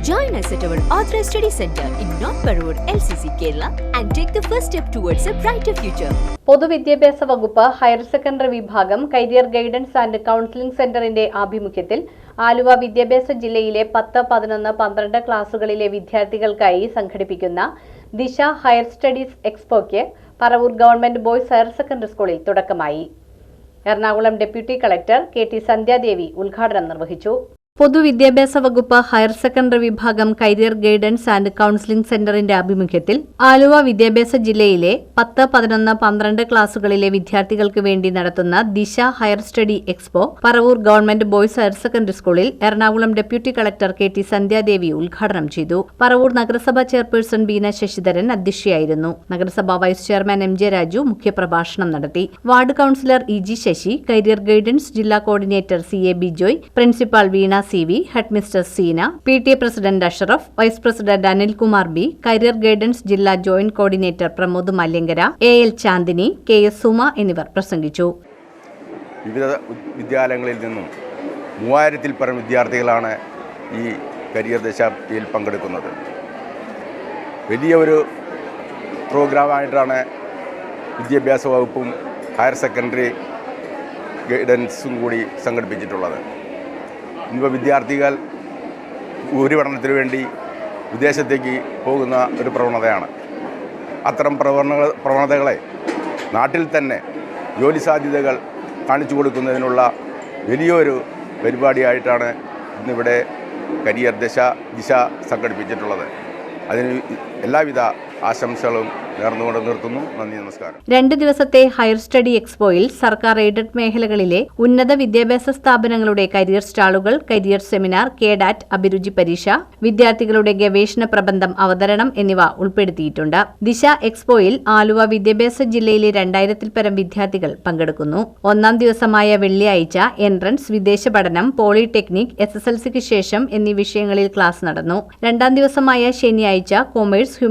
Join us at our Authorized Study Center in North Parur, LCC, Kerala, and take the first step towards a brighter future. പൊതുവിദ്യാഭ്യാസ വകുപ്പ് higher secondary വിഭാഗം career guidance and counselling സെന്ററിന്റെ ആഭിമുഖ്യത്തിൽ ആലുവ വിദ്യാഭ്യാസ ജില്ലയിലെ പത്ത് പതിനൊന്ന് പന്ത്രണ്ട് ക്ലാസുകളിലെ വിദ്യാർത്ഥികൾക്കായി സംഘടിപ്പിക്കുന്ന Disha higher studies എക്സ്പോയ്ക്ക് Paravur government boys higher secondary സ്കൂളിൽ തുടക്കമായി Ernakulam deputy collector K T Sandhyadevi ഉദ്ഘാടനം നിർവഹിച്ചു പൊതുവിദ്യാഭ്യാസ വകുപ്പ് ഹയർ സെക്കൻഡറി വിഭാഗം കരിയർ ഗൈഡൻസ് ആൻഡ് കൌൺസിലിംഗ് സെന്ററിന്റെ ആഭിമുഖ്യത്തിൽ ആലുവ വിദ്യാഭ്യാസ ജില്ലയിലെ പത്ത് പതിനൊന്ന് പന്ത്രണ്ട് ക്ലാസുകളിലെ വിദ്യാർത്ഥികൾക്ക് വേണ്ടി നടത്തുന്ന Disha higher study expo Paravur government boys higher secondary സ്കൂളിൽ Ernakulam deputy collector K T Sandhyadevi ഉദ്ഘാടനം ചെയ്തു. പറവൂർ നഗരസഭാ ചെയർപേഴ്സൺ ബീന ശശിധരൻ അധ്യക്ഷയായിരുന്നു. നഗരസഭാ vice chairman M J Raju മുഖ്യപ്രഭാഷണം നടത്തി. Ward councillor E G Sasi career guidance ജില്ലാ coordinator C A Bijoy principal Veena C V headmistress Seena P T A president Ashraf vice president Anilkumar B career guidance ജില്ലാ joint coordinator Pramod Malyankara A L Chandini K S Suma എന്നിവർ പ്രസംഗിച്ചു. വിവിധ വിദ്യാലയങ്ങളിൽ നിന്നും മൂവായിരത്തിൽ പരം വിദ്യാർത്ഥികളാണ് ഈ career ദശാബ്ദിയിൽ പങ്കെടുക്കുന്നത്. വലിയ ഒരു പ്രോഗ്രാമായിട്ടാണ് വിദ്യാഭ്യാസ വകുപ്പും ഹയർ സെക്കൻഡറി ഗൈഡൻസും കൂടി സംഘടിപ്പിച്ചിട്ടുള്ളത്. ഇന്നിപ്പോൾ വിദ്യാർത്ഥികൾ ഉപരിപഠനത്തിന് വേണ്ടി വിദേശത്തേക്ക് പോകുന്ന ഒരു പ്രവണതയാണ്. അത്തരം പ്രവണ പ്രവണതകളെ നാട്ടിൽ തന്നെ ജോലി സാധ്യതകൾ കാണിച്ചു കൊടുക്കുന്നതിനുള്ള വലിയൊരു പരിപാടിയായിട്ടാണ് ഇന്നിവിടെ കരിയർ ദശ ദിശ സംഘടിപ്പിച്ചിട്ടുള്ളത്. അതിന് എല്ലാവിധ ആശംസകളും നേർന്നുകൊണ്ട് നിർത്തുന്നു. നന്ദി നമസ്കാരം. രണ്ട് ദിവസത്തെ ഹയർ സ്റ്റഡി എക്സ്പോയിൽ സർക്കാർ എയ്ഡഡ് മേഖലകളിലെ ഉന്നത വിദ്യാഭ്യാസ സ്ഥാപനങ്ങളുടെ കരിയർ സ്റ്റാളുകൾ കരിയർ സെമിനാർ കേഡാറ്റ് അഭിരുചി പരീക്ഷ വിദ്യാർത്ഥികളുടെ ഗവേഷണ പ്രബന്ധം അവതരണം എന്നിവ ഉൾപ്പെടുത്തിയിട്ടുണ്ട്. ദിശ എക്സ്പോയിൽ ആലുവ വിദ്യാഭ്യാസ ജില്ലയിലെ രണ്ടായിരത്തിൽ പരം വിദ്യാർത്ഥികൾ പങ്കെടുക്കുന്നു. ഒന്നാം ദിവസമായ വെള്ളിയാഴ്ച എൻട്രൻസ് വിദേശ പഠനം പോളിടെക്നിക് എസ് എസ് എൽ സിക്ക് ശേഷം എന്നീ വിഷയങ്ങളിൽ ക്ലാസ് നടന്നു. രണ്ടാം ദിവസമായ ശനിയാഴ്ച കൊമേഴ്സ്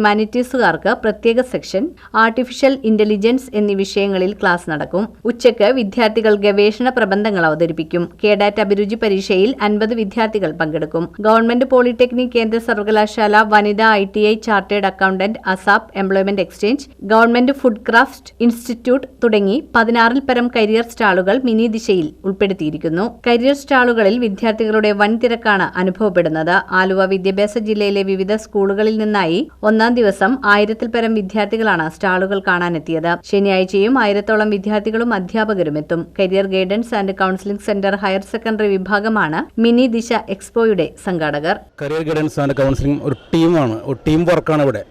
ഹ്യൂമാനിറ്റീസുകാർക്ക് പ്രത്യേക സെക്ഷൻ ആർട്ടിഫിഷ്യൽ ഇന്റലിജൻസ് എന്നീ വിഷയങ്ങളിൽ ക്ലാസ് നടക്കും. ഉച്ചയ്ക്ക് വിദ്യാർത്ഥികൾ ഗവേഷണ പ്രബന്ധങ്ങൾ അവതരിപ്പിക്കും. കേഡാറ്റ് അഭിരുചി പരീക്ഷയിൽ അൻപത് വിദ്യാർത്ഥികൾ പങ്കെടുക്കും. ഗവൺമെന്റ് പോളിടെക്നിക് കേന്ദ്ര സർവകലാശാല വനിതാ I T I chartered accountant ASAP employment exchange government food craft institute തുടങ്ങി പതിനാറിൽ പരം കരിയർ സ്റ്റാളുകൾ മിനി ദിശയിൽ ഉൾപ്പെടുത്തിയിരിക്കുന്നു. കരിയർ സ്റ്റാളുകളിൽ വിദ്യാർത്ഥികളുടെ വൻ തിരക്കാണ് അനുഭവപ്പെടുന്നത്. ആലുവ വിദ്യാഭ്യാസ ജില്ലയിലെ വിവിധ സ്കൂളുകളിൽ നിന്നായി ഒന്നാം ദിവസം ആയിരത്തിൽ പരം വിദ്യാർത്ഥികളാണ് സ്റ്റാളുകൾ കാണാനെത്തിയത്. ശനിയാഴ്ചയും ആയിരത്തോളം വിദ്യാർത്ഥികളും അധ്യാപകരും എത്തും career guidance and counselling centre higher secondary വിഭാഗമാണ് മിനി ദിശ എക്സ്പോയുടെ സംഘാടകർ. കരിയർ ഗൈഡൻസ് ആൻഡ് കൗൺസിലിംഗ് ഒരു ടീമാണ്. ഒരു ടീം വർക്കാണ് ഇവിടെ.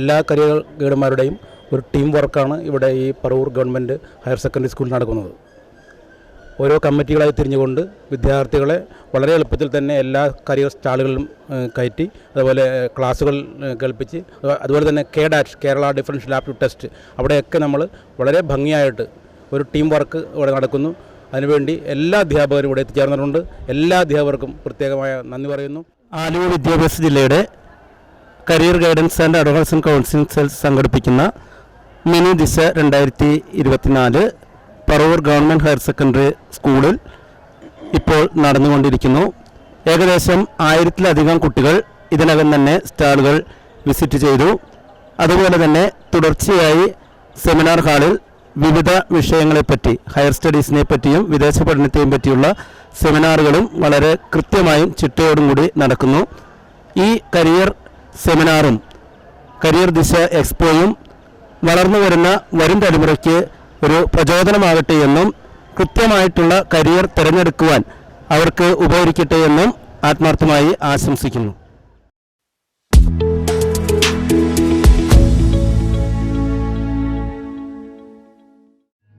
എല്ലാ കരിയർ ഗൈഡന്മാരുടെയും ഒരു ടീം വർക്കാണ് ഇവിടെ ഈ പറവൂർ ഗവൺമെന്റ് ഹയർ സെക്കൻഡറി സ്കൂളിൽ നടക്കുന്നത്. ഓരോ കമ്മിറ്റികളായി തിരിഞ്ഞുകൊണ്ട് വിദ്യാർത്ഥികളെ വളരെ എളുപ്പത്തിൽ തന്നെ എല്ലാ കരിയർ സ്റ്റാളുകളിലും കയറ്റി അതുപോലെ ക്ലാസ്സുകൾ കേൾപ്പിച്ച് അതുപോലെ- അതുപോലെ തന്നെ KDAT Kerala differential aptitude test അവിടെയൊക്കെ നമ്മൾ വളരെ ഭംഗിയായിട്ട് ഒരു ടീം വർക്ക് ഇവിടെ നടക്കുന്നു. അതിനുവേണ്ടി എല്ലാ അധ്യാപകരും ഇവിടെ എത്തിച്ചേർന്നിട്ടുണ്ട്. എല്ലാ അധ്യാപകർക്കും പ്രത്യേകമായ നന്ദി പറയുന്നു. ആലുവ വിദ്യാഭ്യാസ ജില്ലയുടെ career guidance and advance counselling cells സംഘടിപ്പിക്കുന്ന മിനി ദിശ രണ്ടായിരത്തി ഇരുപത്തിനാല് പറവൂർ ഗവൺമെന്റ് ഹയർ സെക്കൻഡറി സ്കൂളിൽ ഇപ്പോൾ നടന്നുകൊണ്ടിരിക്കുന്നു. ഏകദേശം ആയിരത്തിലധികം കുട്ടികൾ ഇതിനകം തന്നെ സ്റ്റാളുകൾ വിസിറ്റ് ചെയ്തു. അതുപോലെ തന്നെ തുടർച്ചയായി സെമിനാർ ഹാളിൽ വിവിധ വിഷയങ്ങളെപ്പറ്റി ഹയർ സ്റ്റഡീസിനെ പറ്റിയും വിദേശ പഠനത്തെയും പറ്റിയുള്ള സെമിനാറുകളും വളരെ കൃത്യമായും ചിട്ടയോടും കൂടി നടക്കുന്നു. ഈ കരിയർ സെമിനാറും കരിയർ ദിശ എക്സ്പോയും വളർന്നു വരുന്ന വരും തലമുറയ്ക്ക് ഒരു പ്രചോദനമാകട്ടെ എന്നും കൃത്യമായിട്ടുള്ള കരിയർ തിരഞ്ഞെടുക്കുവാൻ അവർക്ക് ഉപകരിക്കട്ടെ എന്നും ആത്മാർത്ഥമായി ആശംസിക്കുന്നു.